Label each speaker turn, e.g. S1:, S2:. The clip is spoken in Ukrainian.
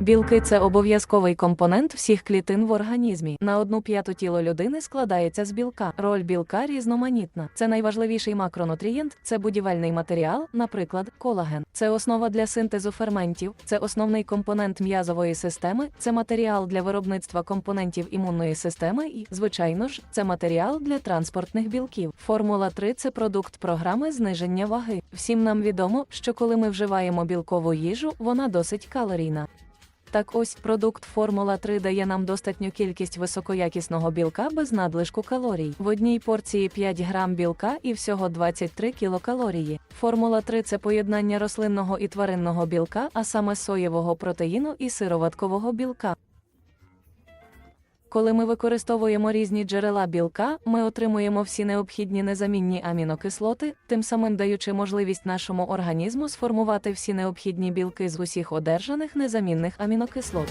S1: Білки це обов'язковий компонент всіх клітин в організмі. На одну п'яту тіло людини складається з білка. Роль білка різноманітна. Це найважливіший макронутрієнт, це будівельний матеріал, наприклад, колаген. Це основа для синтезу ферментів, це основний компонент м'язової системи, це матеріал для виробництва компонентів імунної системи і, звичайно ж, це матеріал для транспортних білків. Формула 3 це продукт програми зниження ваги. Всім нам відомо, що коли ми вживаємо білкову їжу, вона досить калорійна. Так ось продукт Формула 3 дає нам достатню кількість високоякісного білка без надлишку калорій. В одній порції 5 грам білка і всього 23 кілокалорії. Формула 3 це поєднання рослинного і тваринного білка, а саме соєвого протеїну і сироваткового білка. Коли ми використовуємо різні джерела білка, ми отримуємо всі необхідні незамінні амінокислоти, тим самим даючи можливість нашому організму сформувати всі необхідні білки з усіх одержаних незамінних амінокислот.